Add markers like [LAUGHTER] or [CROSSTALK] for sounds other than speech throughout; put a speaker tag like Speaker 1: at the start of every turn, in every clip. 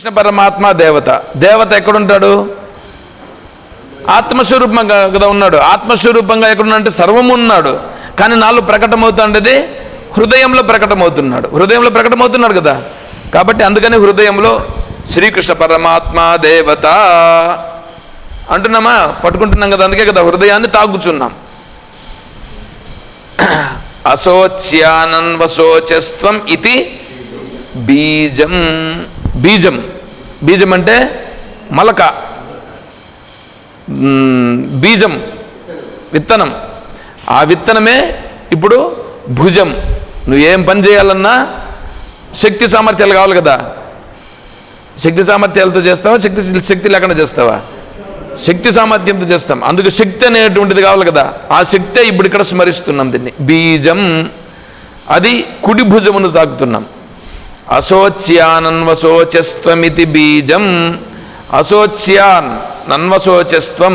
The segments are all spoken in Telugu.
Speaker 1: కృష్ణ పరమాత్మ దేవత. దేవత ఎక్కడుంటాడు? ఆత్మస్వరూపంగా కదా ఉన్నాడు. ఆత్మస్వరూపంగా ఎక్కడున్నాడంటే సర్వము ఉన్నాడు. కానీ నాలో ప్రకటమవుతుండేది హృదయంలో ప్రకటమవుతున్నాడు. హృదయంలో ప్రకటమవుతున్నాడు కదా. కాబట్టి అందుకని హృదయంలో శ్రీకృష్ణ పరమాత్మ దేవత అంటున్నామా? పట్టుకుంటున్నాం కదా. అందుకే కదా హృదయాన్ని తాగుచున్నాం. అశోచ్యానన్వశోచస్త్వం ఇది బీజం. బీజం. బీజం అంటే మలక. బీజం. విత్తనం. ఆ విత్తనమే ఇప్పుడు భుజం. నువ్వు ఏం పని చేయాలన్నా శక్తి సామర్థ్యాలు కావాలి కదా. శక్తి సామర్థ్యాలతో చేస్తావా? శక్తి శక్తి లేకుండా చేస్తావా? శక్తి సామర్థ్యంతో చేస్తాం. అందుకు శక్తి అనేటువంటిది కావాలి కదా. ఆ శక్తే ఇప్పుడు ఇక్కడ స్మరిస్తున్నాం దీన్ని. బీజం. అది కుడి భుజమును తాకుతున్నాం. అశోచ్యానన్వశోచస్త్వమితి బీజం. అశోచ్యాన్ నన్వశోచస్వం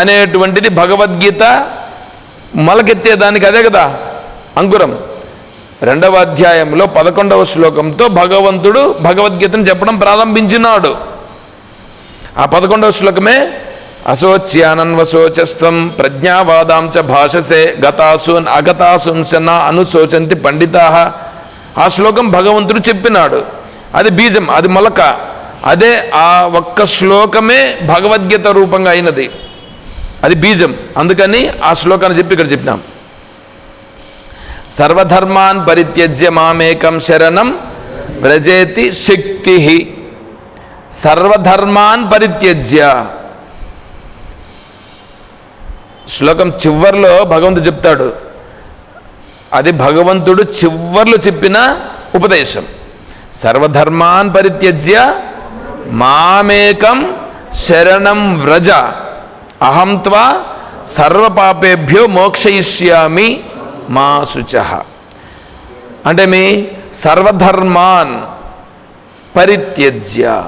Speaker 1: అనేటువంటిది భగవద్గీత మొలకెత్తేదానికి అదే కదా అంకురం. రెండవ అధ్యాయంలో పదకొండవ శ్లోకంతో భగవంతుడు భగవద్గీతను చెప్పడం ప్రారంభించినాడు. ఆ పదకొండవ శ్లోకమే అశోచ్యానన్వశోచస్వం ప్రజ్ఞావాదాం చ భాషసే గతాసూన్ అగతాసుంసన అనుశోచంతి పండితా ఆ శ్లోకం భగవంతుడు చెప్పినాడు. అది బీజం అది మొలక. అదే ఆ ఒక్క శ్లోకమే భగవద్గీత రూపంగా అయినది. అది బీజం. అందుకని ఆ శ్లోకాన్ని చెప్పి ఇక్కడ చెప్పినాం. సర్వధర్మాన్ పరిత్యజ్య మామేకం శరణం వ్రజేతి శక్తి. సర్వధర్మాన్ పరిత్యజ్య. శ్లోకం చివరిలో భగవంతుడు చెప్తాడు. అది భగవంతుడు చివర్లు చెప్పిన ఉపదేశం. సర్వధర్మాన్ పరిత్యజ్య మామేకం శరణం వ్రజ. అహం త్వా సర్వపాపేభ్యో మోక్షయిష్యామి మా శుచ. అంటే మీ సర్వధర్మాన్ పరిత్యజ్య.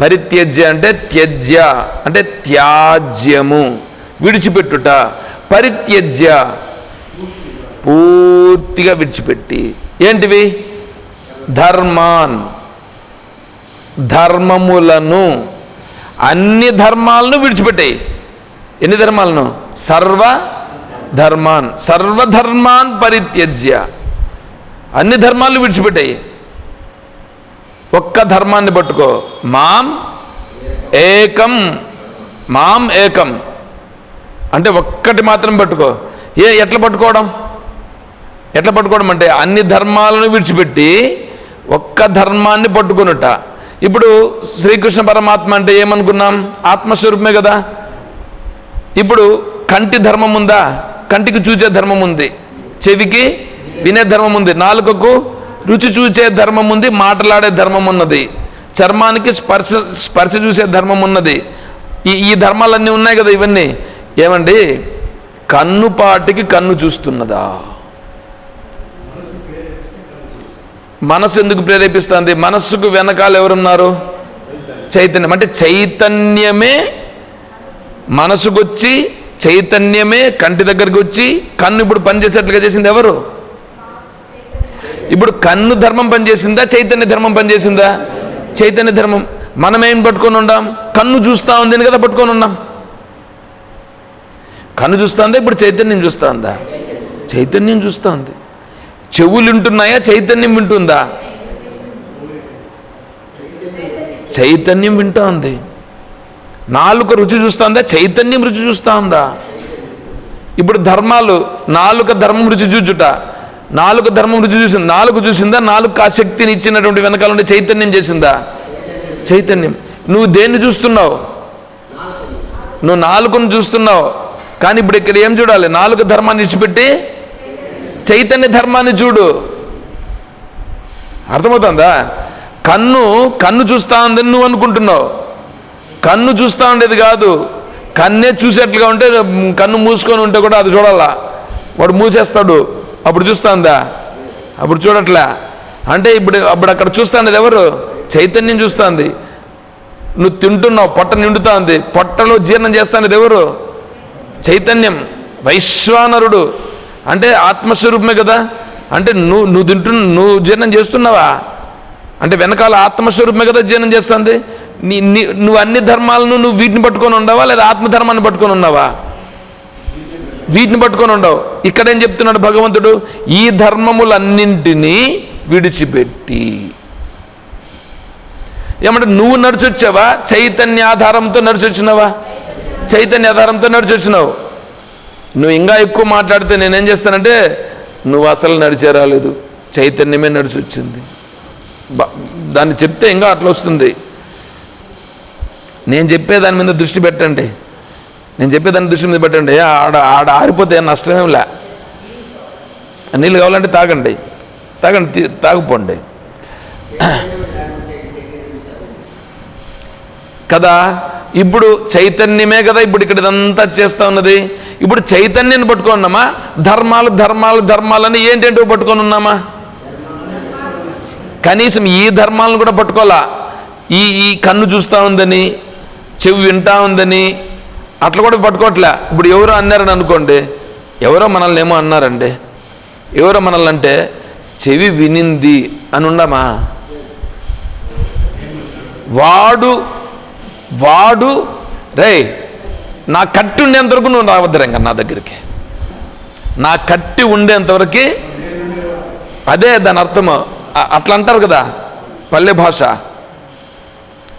Speaker 1: పరిత్యజ్య అంటే త్యజ్య అంటే త్యాజ్యము. విడిచిపెట్టుట. పరిత్యజ్య పూర్తిగా విడిచిపెట్టి. ఏంటివి? ధర్మాన్. ధర్మములను అన్ని ధర్మాలను విడిచిపెట్టాయి. ఎన్ని ధర్మాలను? సర్వ ధర్మాన్. సర్వధర్మాన్ పరిత్యజ్య. అన్ని ధర్మాలను విడిచిపెట్టాయి. ఒక్క ధర్మాన్ని పట్టుకో. మాం ఏకం. మాం ఏకం. అంటే ఒక్కటి మాత్రం పట్టుకో. ఏ ఎట్లా పట్టుకోవడం? ఎట్లా పట్టుకోవడం అంటే అన్ని ధర్మాలను విడిచిపెట్టి ఒక్క ధర్మాన్ని పట్టుకునుట. ఇప్పుడు శ్రీకృష్ణ పరమాత్మ అంటే ఏమనుకున్నాం? ఆత్మస్వరూపమే కదా. ఇప్పుడు కంటి ధర్మం ఉందా? కంటికి చూచే ధర్మం ఉంది. చెవికి వినే ధర్మం ఉంది. నాలుకకు రుచి చూచే ధర్మం ఉంది. మాట్లాడే ధర్మం ఉన్నది. చర్మానికి స్పర్శ స్పర్శ చూసే ధర్మం ఉన్నది. ఈ ఈ ధర్మాలన్నీ ఉన్నాయి కదా ఇవన్నీ. ఏమండి? కన్నుపాటికి కన్ను చూస్తున్నదా? మనసు ఎందుకు ప్రేరేపిస్తుంది? మనస్సుకు వెనకాల ఎవరున్నారు? చైతన్యం. అంటే చైతన్యమే మనసుకొచ్చి చైతన్యమే కంటి దగ్గరికి వచ్చి కన్ను ఇప్పుడు పనిచేసేట్లుగా చేసింది ఎవరు? ఇప్పుడు కన్ను ధర్మం పనిచేసిందా చైతన్య ధర్మం పనిచేసిందా? చైతన్య ధర్మం. మనం ఏం పట్టుకొని ఉండాం? కన్ను చూస్తా ఉంది అని కదా పట్టుకొని ఉన్నాం. కన్ను చూస్తా ఉందా? ఇప్పుడు చైతన్యం చూస్తా ఉందా? చైతన్యం చూస్తా ఉంది. చెవులు వింటున్నాయా చైతన్యం వింటుందా? చైతన్యం వింటా ఉంది నాలుక రుచి చూస్తూ ఉందా చైతన్యం రుచి చూస్తా ఉందా ఇప్పుడు ధర్మాలు నాలుక ధర్మం రుచి చూచుట. నాలుక ధర్మం రుచి చూసింది నాలుగు చూసిందా? నాలుగు ఆ శక్తిని ఇచ్చినటువంటి వెనకాల ఉండే చైతన్యం చేసిందా? చైతన్యం. నువ్వు దేన్ని చూస్తున్నావు? నువ్వు నాలుగును చూస్తున్నావు. కానీ ఇప్పుడు ఇక్కడ ఏం చూడాలి? నాలుగు ధర్మాన్ని ఇచ్చిపెట్టి చైతన్య ధర్మాన్ని చూడు. అర్థమవుతుందా? కన్ను కన్ను చూస్తా ఉందని నువ్వు అనుకుంటున్నావు. కన్ను చూస్తూ ఉండేది కాదు. కన్నే చూసేట్లుగా ఉంటే కన్ను మూసుకొని ఉంటే కూడా అది చూడాలా. వాడు మూసేస్తాడు. అప్పుడు చూస్తుందా అప్పుడు చూడట్లా. అంటే ఇప్పుడు అప్పుడు అక్కడ చూస్తాండేది ఎవరు? చైతన్యం చూస్తుంది నువ్వు తింటున్నావు పొట్ట నిండుతుంది పొట్టలో జీర్ణం చేస్తానేది ఎవరు? చైతన్యం. వైశ్వానరుడు. అంటే ఆత్మస్వరూపమే కదా? అంటే నువ్వు నువ్వు తింటు నువ్వు జీర్ణం చేస్తున్నావా? అంటే వెనకాల ఆత్మస్వరూపమే కదా జీర్ణం చేస్తుంది? నీ నీ నువ్వు అన్ని ధర్మాలను నువ్వు వీటిని పట్టుకొని ఉండవా? లేదా ఆత్మధర్మాన్ని పట్టుకొని ఉన్నావా వీటిని పట్టుకొని ఉండవు. ఇక్కడేం చెప్తున్నాడు భగవంతుడు? ఈ ధర్మములన్నింటినీ విడిచిపెట్టి. ఏమంటే నువ్వు నడిచొచ్చావా? చైతన్య ఆధారంతో నడిచొచ్చినావా? చైతన్య ఆధారంతో నడిచొచ్చినావు. నువ్వు ఇంకా ఎక్కువ మాట్లాడితే నేనేం చేస్తానంటే నువ్వు అసలు నడిచే రాలేదు. చైతన్యమే నడిచొచ్చింది. బా- దాన్ని చెప్తే ఇంకా అట్లా వస్తుంది. నేను చెప్పే దాని మీద దృష్టి పెట్టండి. నేను చెప్పే దాని దృష్టి మీద పెట్టండి. ఆడ ఆడ ఆరిపోతే నష్టమేం లే. నీళ్ళు కావాలంటే తాగండి. తాగండి తాగుపోండి. కదా? ఇప్పుడు చైతన్యమే కదా ఇప్పుడు ఇక్కడ ఇదంతా చేస్తా ఉన్నది. ఇప్పుడు చైతన్యాన్ని పట్టుకొని ఉన్నామా? ధర్మాలు ధర్మాలు ధర్మాలని ఏంటంటో పట్టుకొని ఉన్నామా? కనీసం ఈ ధర్మాలను కూడా పట్టుకోవాలా? ఈ ఈ కన్ను చూస్తూ ఉందని చెవి వింటా ఉందని అట్లా కూడా పట్టుకోవట్లే. ఇప్పుడు ఎవరో అన్నారని అనుకోండి. ఎవరో మనల్ని ఏమో అన్నారండి. ఎవరో మనల్ని అంటే చెవి వినింది అని ఉండమా? వాడు వాడు రే నా కట్టి ఉండేంతవరకు నువ్వు రావద్దు నా దగ్గరికి. నా కట్టి ఉండేంతవరకు అదే దాని అర్థము. అట్లా అంటారు కదా పల్లె భాష.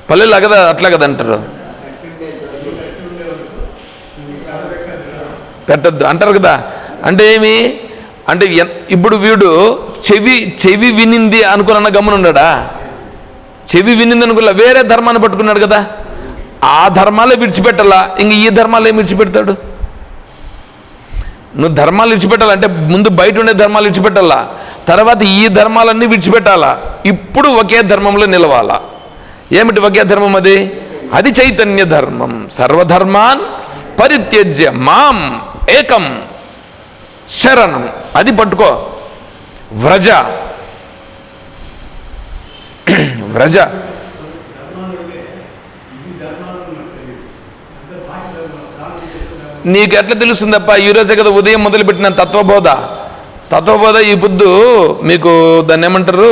Speaker 1: పల్లెలో కదా అట్లా కదా అంటారు. పెట్టద్దు అంటారు కదా. అంటే ఏమి? అంటే ఇప్పుడు వీడు చెవి చెవి వినింది అనుకున్న గమనున్నాడా చెవి వినింది అనుకున్న వేరే ధర్మాన్ని పట్టుకున్నాడు కదా. ఆ ధర్మాలే విడిచిపెట్టాలా? ఇంక ఈ ధర్మాలు ఏం విడిచిపెడతాడు? నువ్వు ధర్మాలు విడిచిపెట్టాలంటే ముందు బయట ఉండే ధర్మాలు విడిచిపెట్టాలా? తర్వాత ఈ ధర్మాలన్నీ విడిచిపెట్టాలా? ఇప్పుడు ఒకే ధర్మంలో నిలవాలా? ఏమిటి ఒకే ధర్మం అది? అది చైతన్య ధర్మం. సర్వధర్మాన్ పరిత్యజ్య మాం ఏకం శరణం. అది పట్టుకో. వ్రజ. [CLEARS THROAT] వ్రజ. నీకు ఎట్లా తెలుస్తుందప్ప? ఈ కదా ఉదయం మొదలుపెట్టిన తత్వబోధ. తత్వబోధ ఈ పొద్దు మీకు దాన్ని ఏమంటారు?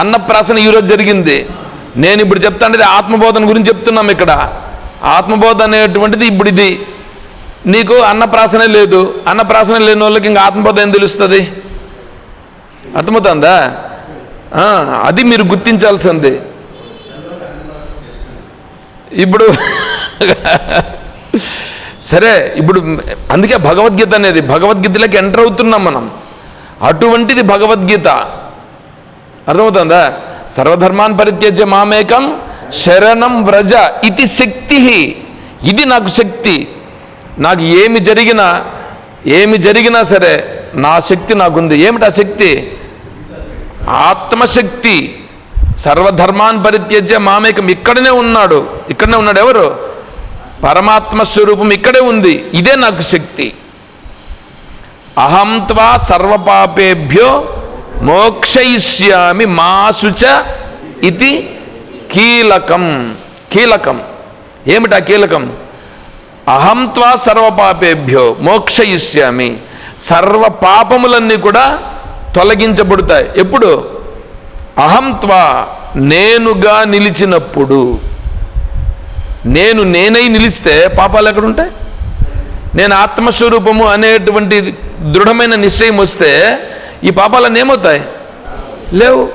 Speaker 1: అన్నప్రాసన ఈరోజు జరిగింది. నేను ఇప్పుడు చెప్తాండేది ఆత్మబోధన గురించి చెప్తున్నాం ఇక్కడ. ఆత్మబోధ అనేటువంటిది ఇప్పుడు ఇది. నీకు అన్నప్రాసనే లేదు. అన్నప్రాసన లేని వాళ్ళకి ఇంకా ఆత్మబోధ ఏం తెలుస్తుంది? అర్థమవుతుందా? అది మీరు గుర్తించాల్సింది. ఇప్పుడు సరే ఇప్పుడు అందుకే భగవద్గీత అనేది భగవద్గీతలోకి ఎంటర్ అవుతున్నాం మనం. అటువంటిది భగవద్గీత. అర్థమవుతుందా? సర్వధర్మాన్ పరిత్యజ్య మామేకం శరణం వ్రజ ఇది శక్తి ఇది నాకు శక్తి. నాకు ఏమి జరిగినా ఏమి జరిగినా సరే నా శక్తి నాకుంది. ఏమిటి ఆ శక్తి? ఆత్మశక్తి. సర్వధర్మాన్ పరిత్యజ్య మామేకం. ఇక్కడనే ఉన్నాడు. ఇక్కడనే ఉన్నాడు ఎవరు? పరమాత్మ స్వరూపం ఇక్కడే ఉంది. ఇదే నాకు శక్తి. అహం త్వా సర్వపాపేభ్యో మోక్షయిష్యామి మాసుచ ఇది కీలకం. కీలకం. ఏమిటా కీలకం? అహం త్వా సర్వపాపేభ్యో మోక్షయిష్యామి. సర్వ పాపములన్నీ కూడా తొలగించబడతాయి. ఎప్పుడు? అహం త్వా. నేనుగా నిలిచినప్పుడు. నేను నేనై నిలిస్తే పాపాలు ఎక్కడుంటాయి? నేను ఆత్మస్వరూపము అనేటువంటి దృఢమైన నిశ్చయం వస్తే ఈ పాపాలన్నీ ఏమవుతాయి? లేవు.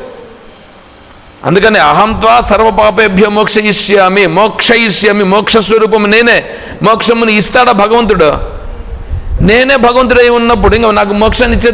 Speaker 1: అందుకని అహంత్వా సర్వపాపేభ్య మోక్ష ఇష్యామి మోక్ష స్వరూపము నేనే. మోక్షముని ఇస్తాడా భగవంతుడు? నేనే భగవంతుడై ఉన్నప్పుడు ఇంకా నాకు మోక్షాన్ని ఇచ్చేది